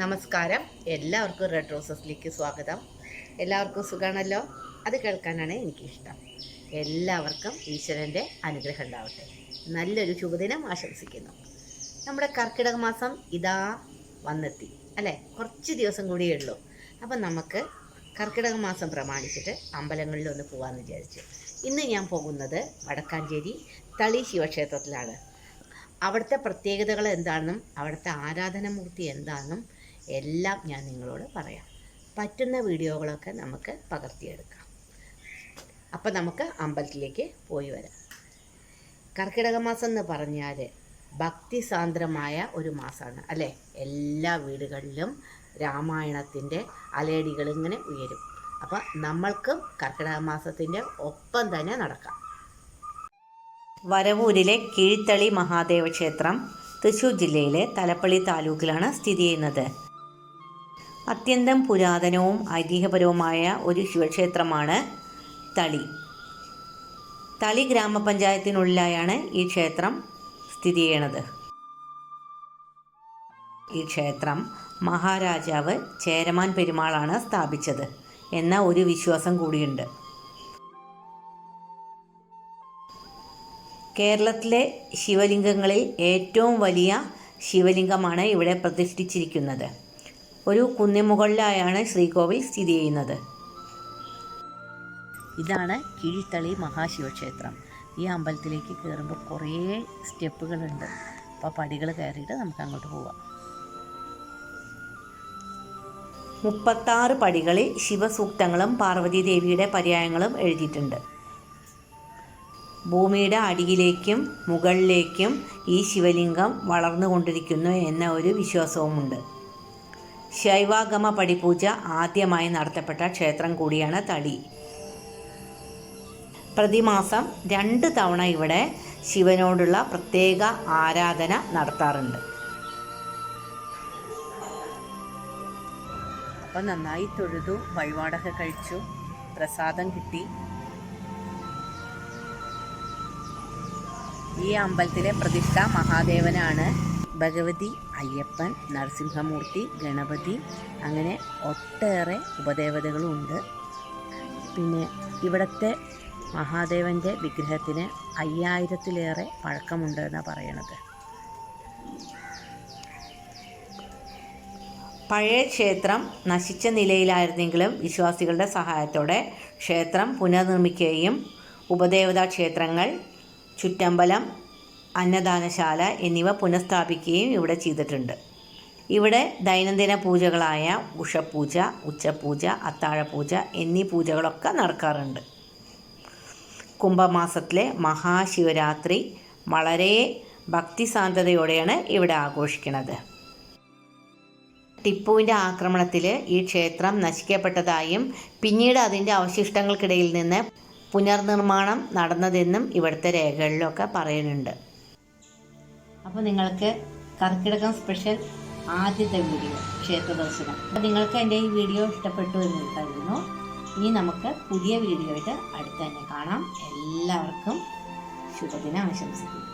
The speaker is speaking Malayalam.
നമസ്കാരം. എല്ലാവർക്കും റെഡ് റോസസിലേക്ക് സ്വാഗതം. എല്ലാവർക്കും സുഖമാണല്ലോ അത് കേൾക്കാനാണ് എനിക്കിഷ്ടം. എല്ലാവർക്കും ഈശ്വരന്റെ അനുഗ്രഹം ഉണ്ടാവട്ടെ. നല്ലൊരു ശുഭദിനം ആശംസിക്കുന്നു. നമ്മുടെ കർക്കിടക മാസം ഇതാ വന്നെത്തി അല്ലേ? കുറച്ച് ദിവസം കൂടിയേ ഉള്ളൂ. അപ്പം നമുക്ക് കർക്കിടക മാസം പ്രമാണിച്ചിട്ട് അമ്പലങ്ങളിൽ ഒന്ന് പോകാമെന്ന് വിചാരിച്ചു. ഇന്ന് ഞാൻ പോകുന്നത് വടക്കാഞ്ചേരി തളി ശിവക്ഷേത്രത്തിലാണ്. അവിടുത്തെ പ്രത്യേകതകൾ എന്താണെന്നും അവിടുത്തെ ആരാധനമൂർത്തി എന്താണെന്നും എല്ലാം ഞാൻ നിങ്ങളോട് പറയാം. പറ്റുന്ന വീഡിയോകളൊക്കെ നമുക്ക് പകർത്തിയെടുക്കാം. അപ്പം നമുക്ക് അമ്പലത്തിലേക്ക് പോയി വരാം. കർക്കിടക മാസം എന്ന് പറഞ്ഞാൽ ഭക്തി സാന്ദ്രമായ ഒരു മാസമാണ് അല്ലേ? എല്ലാ വീടുകളിലും രാമായണത്തിന്റെ അലേടികൾ ഇങ്ങനെ ഉയരും. അപ്പം നമ്മൾക്കും കർക്കിടക മാസത്തിന്റെ ഒപ്പം തന്നെ നടക്കാം. വരവൂരിലെ കീഴ്ത്തളി മഹാദേവ ക്ഷേത്രം തൃശ്ശൂർ ജില്ലയിലെ തലപ്പള്ളി താലൂക്കിലാണ് സ്ഥിതി ചെയ്യുന്നത്. അത്യന്തം പുരാതനവും ഐതിഹ്യപരവുമായ ഒരു ശിവക്ഷേത്രമാണ് തളി. തളി ഗ്രാമപഞ്ചായത്തിനുള്ളിലായാണ് ഈ ക്ഷേത്രം സ്ഥിതി ചെയ്യണത്. ഈ ക്ഷേത്രം മഹാരാജാവ് ചേരമാൻ പെരുമാളാണ് സ്ഥാപിച്ചത് എന്ന ഒരു വിശ്വാസം കൂടിയുണ്ട്. കേരളത്തിലെ ശിവലിംഗങ്ങളിൽ ഏറ്റവും വലിയ ശിവലിംഗമാണ് ഇവിടെ പ്രതിഷ്ഠിച്ചിരിക്കുന്നത്. ഒരു കുന്നിമുകളിലായാണ് ശ്രീകോവിൽ സ്ഥിതി ചെയ്യുന്നത്. ഇതാണ് കീഴ്ത്തളി മഹാശിവക്ഷേത്രം. ഈ അമ്പലത്തിലേക്ക് കയറുമ്പോൾ കുറേ സ്റ്റെപ്പുകളുണ്ട്. അപ്പോൾ പടികൾ കയറിയിട്ട് നമുക്ക് അങ്ങോട്ട് പോവാം. മുപ്പത്താറ് പടികളിൽ ശിവസൂക്തങ്ങളും പാർവതീദേവിയുടെ പര്യായങ്ങളും എഴുതിയിട്ടുണ്ട്. ഭൂമിയുടെ അടിയിലേക്കും മുകളിലേക്കും ഈ ശിവലിംഗം വളർന്നുകൊണ്ടിരിക്കുന്നു എന്ന ഒരു വിശ്വാസവുമുണ്ട്. ശൈവാഗമ പടിപൂജ ആദ്യമായി നടത്തപ്പെട്ട ക്ഷേത്രം കൂടിയാണ് തളി. പ്രതിമാസം രണ്ട് തവണ ഇവിടെ ശിവനോടുള്ള പ്രത്യേക ആരാധന നടത്താറുണ്ട്. അപ്പം നന്നായി തൊഴുതു വഴിപാടൊക്കെ കഴിച്ചു പ്രസാദം കിട്ടി. ഈ അമ്പലത്തിലെ പ്രതിഷ്ഠ മഹാദേവനാണ് ഭഗവതി അയ്യപ്പൻ നരസിംഹമൂർത്തി ഗണപതി അങ്ങനെ ഒട്ടേറെ ഉപദേവതകളുണ്ട് പിന്നെ ഇവിടുത്തെ മഹാദേവന്റെ വിഗ്രഹത്തിന് അയ്യായിരത്തിലേറെ പഴക്കമുണ്ട് എന്നാണ് പറയണത്. പഴയ ക്ഷേത്രം നശിച്ച നിലയിലായിരുന്നെങ്കിലും വിശ്വാസികളുടെ സഹായത്തോടെ ക്ഷേത്രം പുനർനിർമ്മിക്കുകയും ഉപദേവതാ ക്ഷേത്രങ്ങൾ ചുറ്റമ്പലം അന്നദാനശാല എന്നിവ പുനഃസ്ഥാപിക്കുകയും ഇവിടെ ചെയ്തിട്ടുണ്ട്. ഇവിടെ ദൈനംദിന പൂജകളായ ഉഷപൂജ ഉച്ചപൂജ അത്താഴപൂജ എന്നീ പൂജകളൊക്കെ നടക്കാറുണ്ട്. കുംഭമാസത്തിലെ മഹാശിവരാത്രി വളരെ ഭക്തിസാന്ദ്രതയോടെയാണ് ഇവിടെ ആഘോഷിക്കുന്നത്. ടിപ്പുവിന്റെ ആക്രമണത്തിൽ ഈ ക്ഷേത്രം നശിക്കപ്പെട്ടതായും പിന്നീട് അതിന്റെ അവശിഷ്ടങ്ങൾക്കിടയിൽ നിന്ന് പുനർനിർമ്മാണം നടന്നതെന്നും ഇവിടുത്തെ രേഖകളിലൊക്കെ പറയുന്നുണ്ട്. അപ്പോൾ നിങ്ങൾക്ക് കർക്കിടകം സ്പെഷ്യൽ ആദ്യത്തെ വീഡിയോ ക്ഷേത്ര ദർശനം അപ്പോൾ നിങ്ങൾക്ക് എന്റെ ഈ വീഡിയോ ഇഷ്ടപ്പെട്ടു എന്ന് കരുതുന്നു. ഇനി നമുക്ക് പുതിയ വീഡിയോ ആയിട്ട് അടുത്ത് തന്നെ കാണാം. എല്ലാവർക്കും ശുഭദിനം ആശംസിക്കുന്നു